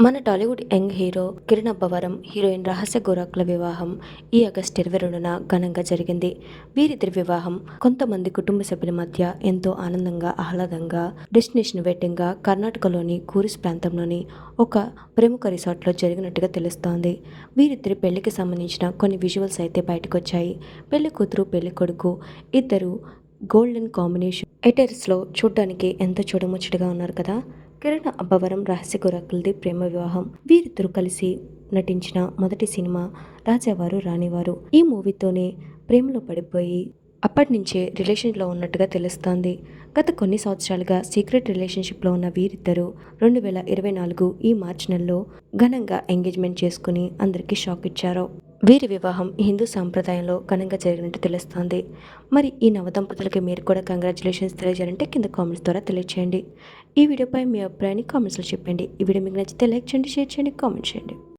మన Tollywood young hero Kiran Abbavaram heroine Rahasya Gorakula వివాహం ఈ ఆగస్టు ఇరవై రెండున ఘనంగా జరిగింది. వీరిద్దరి వివాహం కొంతమంది కుటుంబ సభ్యుల మధ్య ఎంతో ఆనందంగా ఆహ్లాదంగా డెస్టినేషన్ వెడ్డింగ్గా కర్ణాటకలోని కూరిస్ ప్రాంతంలోని ఒక ప్రముఖ రిసార్ట్లో జరిగినట్టుగా తెలుస్తోంది. వీరిద్దరి పెళ్ళికి సంబంధించిన కొన్ని విజువల్స్ అయితే బయటకు వచ్చాయి పెళ్ళి కూతురు పెళ్ళి కొడుకు ఇద్దరు గోల్డెన్ కాంబినేషన్ ఎటర్స్లో చూడ్డానికి ఎంతో చూడముచ్చటగా ఉన్నారు కదా? కిరణ్ అబ్బవరం రహస్య గోరకులది ప్రేమ వివాహం. వీరిద్దరూ కలిసి నటించిన మొదటి సినిమా రాజావారు రాణివారు. ఈ మూవీతోనే ప్రేమలో పడిపోయి అప్పటి నుంచే రిలేషన్లో ఉన్నట్టుగా తెలుస్తోంది. గత కొన్ని సంవత్సరాలుగా సీక్రెట్ రిలేషన్షిప్లో ఉన్న వీరిద్దరూ రెండు వేల ఇరవై నాలుగు ఈ మార్చి నెలలో ఘనంగా ఎంగేజ్మెంట్ చేసుకుని అందరికీ షాక్ ఇచ్చారు. వీరి వివాహం హిందూ సాంప్రదాయంలో ఘనంగా జరిగినట్టు తెలుస్తోంది. మరి ఈ నవదంపతులకి మీరు కూడా కంగ్రాచులేషన్స్ తెలియజేయాలంటే కింద కామెంట్స్ ద్వారా తెలియచేయండి. ఈ వీడియోపై మీ అభిప్రాయాన్ని కామెంట్స్లో చెప్పండి. ఈ వీడియో మీకు నచ్చితే లైక్ చేయండి షేర్ చేయండి కామెంట్ చేయండి.